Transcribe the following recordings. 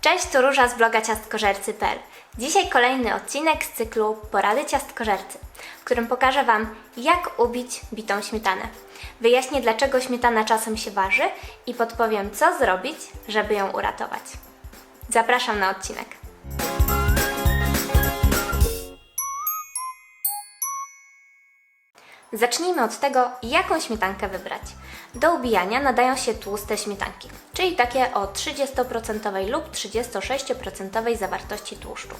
Cześć, to Róża z bloga ciastkożercy.pl. Dzisiaj kolejny odcinek z cyklu Porady ciastkożercy, w którym pokażę Wam, jak ubić bitą śmietanę. Wyjaśnię, dlaczego śmietana czasem się waży i podpowiem, co zrobić, żeby ją uratować. Zapraszam na odcinek. Zacznijmy od tego, jaką śmietankę wybrać. Do ubijania nadają się tłuste śmietanki, czyli takie o 30% lub 36% zawartości tłuszczu.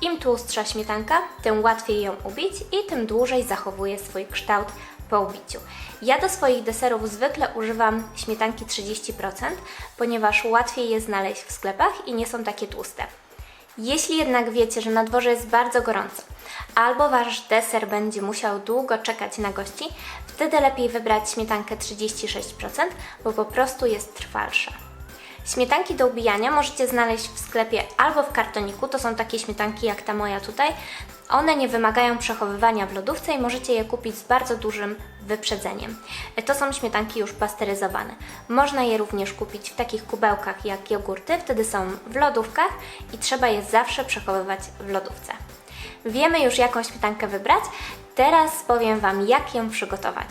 Im tłustsza śmietanka, tym łatwiej ją ubić i tym dłużej zachowuje swój kształt po ubiciu. Ja do swoich deserów zwykle używam śmietanki 30%, ponieważ łatwiej je znaleźć w sklepach i nie są takie tłuste. Jeśli jednak wiecie, że na dworze jest bardzo gorąco, albo wasz deser będzie musiał długo czekać na gości, wtedy lepiej wybrać śmietankę 36%, bo po prostu jest trwalsza. Śmietanki do ubijania możecie znaleźć w sklepie albo w kartoniku, to są takie śmietanki jak ta moja tutaj. One nie wymagają przechowywania w lodówce i możecie je kupić z bardzo dużym wyprzedzeniem. To są śmietanki już pasteryzowane. Można je również kupić w takich kubełkach jak jogurty, wtedy są w lodówkach i trzeba je zawsze przechowywać w lodówce. Wiemy już jaką śmietankę wybrać, teraz powiem Wam jak ją przygotować.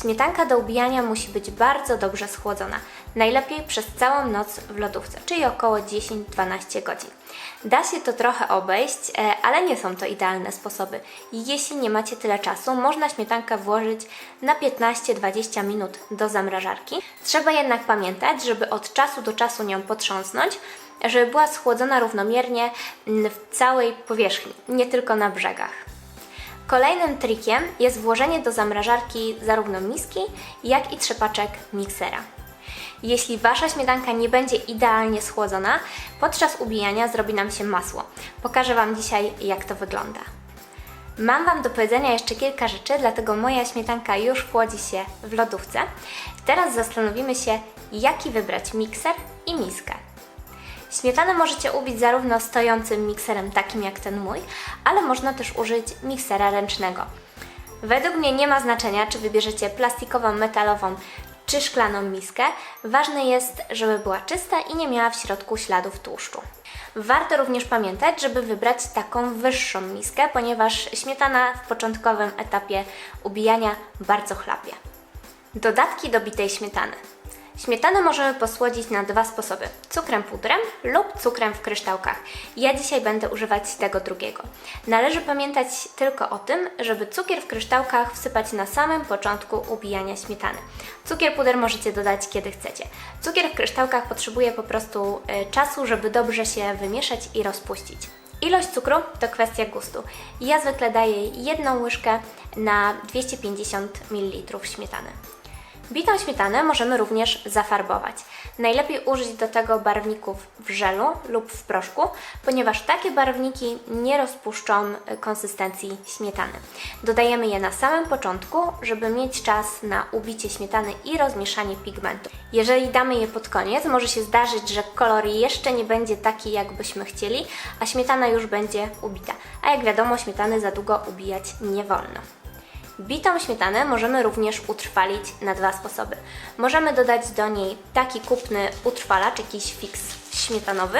Śmietanka do ubijania musi być bardzo dobrze schłodzona, najlepiej przez całą noc w lodówce, czyli około 10-12 godzin. Da się to trochę obejść, e, ale nie są to idealne sposoby. Jeśli nie macie tyle czasu, można śmietankę włożyć na 15-20 minut do zamrażarki. Trzeba jednak pamiętać, żeby od czasu do czasu nią potrząsnąć, żeby była schłodzona równomiernie mm, w całej powierzchni, nie tylko na brzegach. Kolejnym trikiem jest włożenie do zamrażarki zarówno miski, jak i trzepaczek miksera. Jeśli Wasza śmietanka nie będzie idealnie schłodzona, podczas ubijania zrobi nam się masło. Pokażę Wam dzisiaj, jak to wygląda. Mam Wam do powiedzenia jeszcze kilka rzeczy, dlatego moja śmietanka już chłodzi się w lodówce. Teraz zastanowimy się, jaki wybrać mikser i miskę. Śmietanę możecie ubić zarówno stojącym mikserem, takim jak ten mój, ale można też użyć miksera ręcznego. Według mnie nie ma znaczenia, czy wybierzecie plastikową, metalową czy szklaną miskę. Ważne jest, żeby była czysta i nie miała w środku śladów tłuszczu. Warto również pamiętać, żeby wybrać taką wyższą miskę, ponieważ śmietana w początkowym etapie ubijania bardzo chlapie. Dodatki do bitej śmietany. Śmietanę możemy posłodzić na dwa sposoby: cukrem pudrem lub cukrem w kryształkach. Ja dzisiaj będę używać tego drugiego. Należy pamiętać tylko o tym, żeby cukier w kryształkach wsypać na samym początku ubijania śmietany. Cukier puder możecie dodać kiedy chcecie. Cukier w kryształkach potrzebuje po prostu y, czasu, żeby dobrze się wymieszać i rozpuścić. Ilość cukru to kwestia gustu. Ja zwykle daję jedną łyżkę na 250 ml śmietany. Bitą śmietanę możemy również zafarbować. Najlepiej użyć do tego barwników w żelu lub w proszku, ponieważ takie barwniki nie rozpuszczą konsystencji śmietany. Dodajemy je na samym początku, żeby mieć czas na ubicie śmietany i rozmieszanie pigmentu. Jeżeli damy je pod koniec, może się zdarzyć, że kolor jeszcze nie będzie taki, jakbyśmy chcieli, a śmietana już będzie ubita. A jak wiadomo, śmietany za długo ubijać nie wolno. Bitą śmietanę możemy również utrwalić na dwa sposoby. Możemy dodać do niej taki kupny utrwalacz, jakiś fix śmietanowy,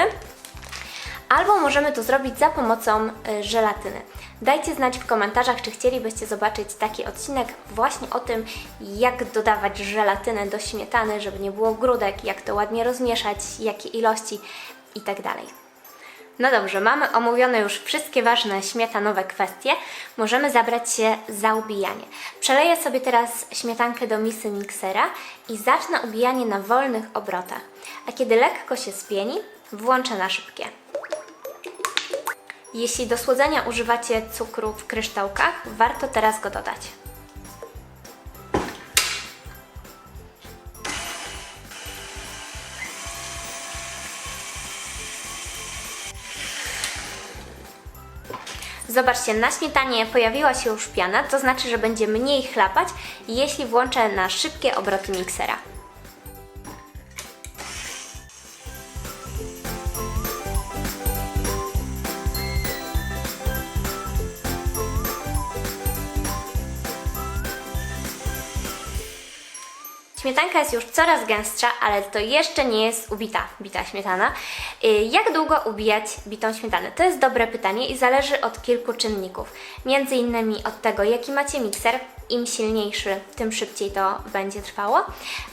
albo możemy to zrobić za pomocą y, żelatyny. Dajcie znać w komentarzach, czy chcielibyście zobaczyć taki odcinek właśnie o tym, jak dodawać żelatynę do śmietany, żeby nie było grudek, jak to ładnie rozmieszać, jakie ilości itd. No dobrze, mamy omówione już wszystkie ważne śmietanowe kwestie. Możemy zabrać się za ubijanie. Przeleję sobie teraz śmietankę do misy miksera i zacznę ubijanie na wolnych obrotach. A kiedy lekko się spieni, włączę na szybkie. Jeśli do słodzenia używacie cukru w kryształkach, warto teraz go dodać. Zobaczcie, na śmietanie pojawiła się już piana, to znaczy, że będzie mniej chlapać, jeśli włączę na szybkie obroty miksera. Śmietanka jest już coraz gęstsza, ale to jeszcze nie jest ubita bita śmietana. Y, Jak długo ubijać bitą śmietanę? To jest dobre pytanie i zależy od kilku czynników. Między innymi od tego, jaki macie mikser, im silniejszy, tym szybciej to będzie trwało,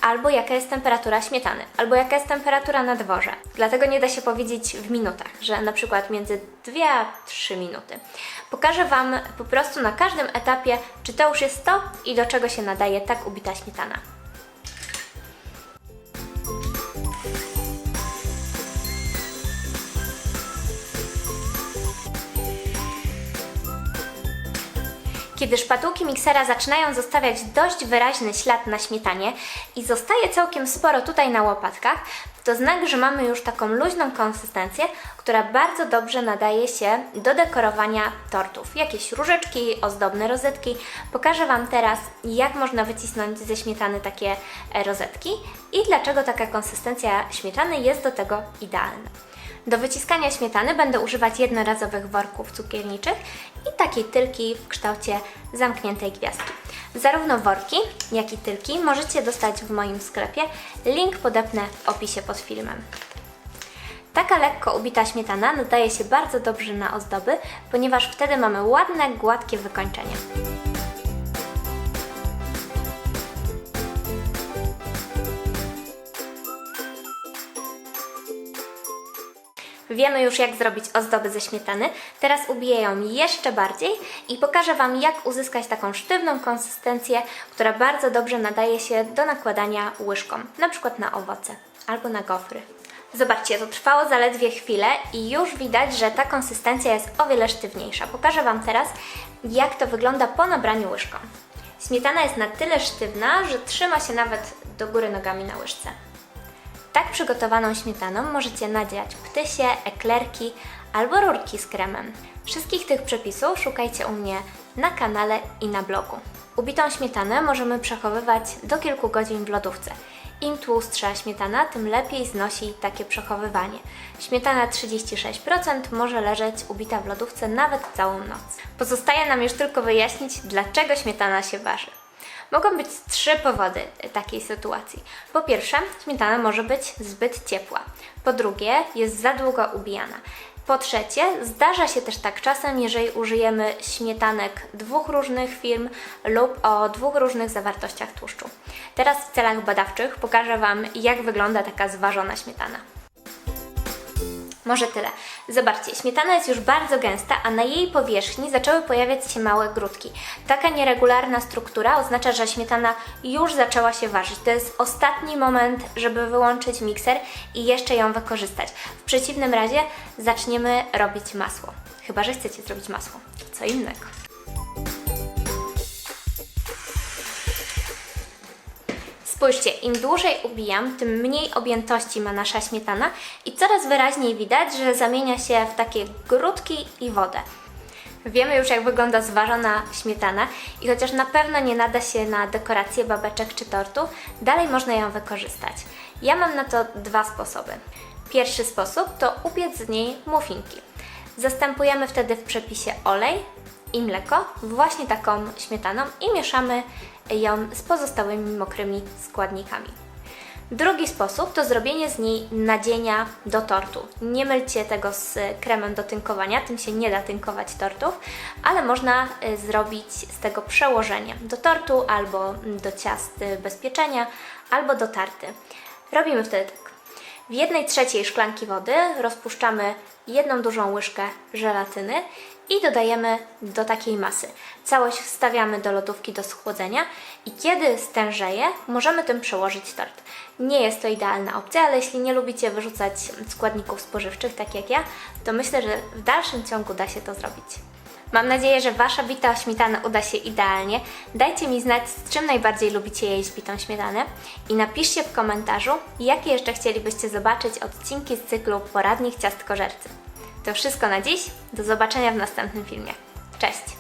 albo jaka jest temperatura śmietany, albo jaka jest temperatura na dworze. Dlatego nie da się powiedzieć w minutach, że na przykład między 2 a 3 minuty. Pokażę Wam po prostu na każdym etapie, czy to już jest to i do czego się nadaje tak ubita śmietana. Kiedy szpatułki miksera zaczynają zostawiać dość wyraźny ślad na śmietanie i zostaje całkiem sporo tutaj na łopatkach, to znak, że mamy już taką luźną konsystencję, która bardzo dobrze nadaje się do dekorowania tortów. Jakieś różeczki, ozdobne rozetki. Pokażę Wam teraz, jak można wycisnąć ze śmietany takie e, rozetki i dlaczego taka konsystencja śmietany jest do tego idealna. Do wyciskania śmietany będę używać jednorazowych worków cukierniczych i takiej tylki w kształcie zamkniętej gwiazdki. Zarówno worki, jak i tylki możecie dostać w moim sklepie. Link podepnę w opisie pod filmem. Taka lekko ubita śmietana nadaje się bardzo dobrze na ozdoby, ponieważ wtedy mamy ładne, gładkie wykończenie. Wiemy już jak zrobić ozdoby ze śmietany, teraz ubiję ją jeszcze bardziej i pokażę Wam jak uzyskać taką sztywną konsystencję, która bardzo dobrze nadaje się do nakładania łyżką, na przykład na owoce albo na gofry. Zobaczcie, to trwało zaledwie chwilę i już widać, że ta konsystencja jest o wiele sztywniejsza. Pokażę Wam teraz, jak to wygląda po nabraniu łyżką. Śmietana jest na tyle sztywna, że trzyma się nawet do góry nogami na łyżce. Tak przygotowaną śmietaną możecie nadziać ptysie, eklerki albo rurki z kremem. Wszystkich tych przepisów szukajcie u mnie na kanale i na blogu. Ubitą śmietanę możemy przechowywać do kilku godzin w lodówce. Im tłustsza śmietana, tym lepiej znosi takie przechowywanie. Śmietana 36% może leżeć ubita w lodówce nawet całą noc. Pozostaje nam już tylko wyjaśnić, dlaczego śmietana się waży. Mogą być trzy powody takiej sytuacji. Po pierwsze, śmietana może być zbyt ciepła. Po drugie, jest za długo ubijana. Po trzecie, zdarza się też tak czasem, jeżeli użyjemy śmietanek dwóch różnych firm lub o dwóch różnych zawartościach tłuszczu. Teraz w celach badawczych pokażę Wam, jak wygląda taka zważona śmietana. Może tyle. Zobaczcie, śmietana jest już bardzo gęsta, a na jej powierzchni zaczęły pojawiać się małe grudki. Taka nieregularna struktura oznacza, że śmietana już zaczęła się ważyć. To jest ostatni moment, żeby wyłączyć mikser i jeszcze ją wykorzystać. W przeciwnym razie zaczniemy robić masło. Chyba, że chcecie zrobić masło. Co innego. Spójrzcie, im dłużej ubijam, tym mniej objętości ma nasza śmietana i coraz wyraźniej widać, że zamienia się w takie grudki i wodę. Wiemy już, jak wygląda zważona śmietana i chociaż na pewno nie nada się na dekorację babeczek czy tortu, dalej można ją wykorzystać. Ja mam na to dwa sposoby. Pierwszy sposób to upiec z niej muffinki. Zastępujemy wtedy w przepisie olej i mleko właśnie taką śmietaną i mieszamy ją z pozostałymi mokrymi składnikami. Drugi sposób to zrobienie z niej nadzienia do tortu. Nie mylcie tego z kremem do tynkowania, tym się nie da tynkować tortów, ale można y, zrobić z tego przełożenie do tortu albo do ciast y, bez pieczenia, albo do tarty. Robimy wtedy tak. W jednej trzeciej szklanki wody rozpuszczamy jedną dużą łyżkę żelatyny i dodajemy do takiej masy. Całość wstawiamy do lodówki do schłodzenia i kiedy stężeje, możemy tym przełożyć tort. Nie jest to idealna opcja, ale jeśli nie lubicie wyrzucać składników spożywczych, tak jak ja, to myślę, że w dalszym ciągu da się to zrobić. Mam nadzieję, że Wasza bita śmietana uda się idealnie. Dajcie mi znać, z czym najbardziej lubicie jeść bitą śmietanę i napiszcie w komentarzu, jakie jeszcze chcielibyście zobaczyć odcinki z cyklu Poradnik Ciastkożercy. To wszystko na dziś. Do zobaczenia w następnym filmie. Cześć!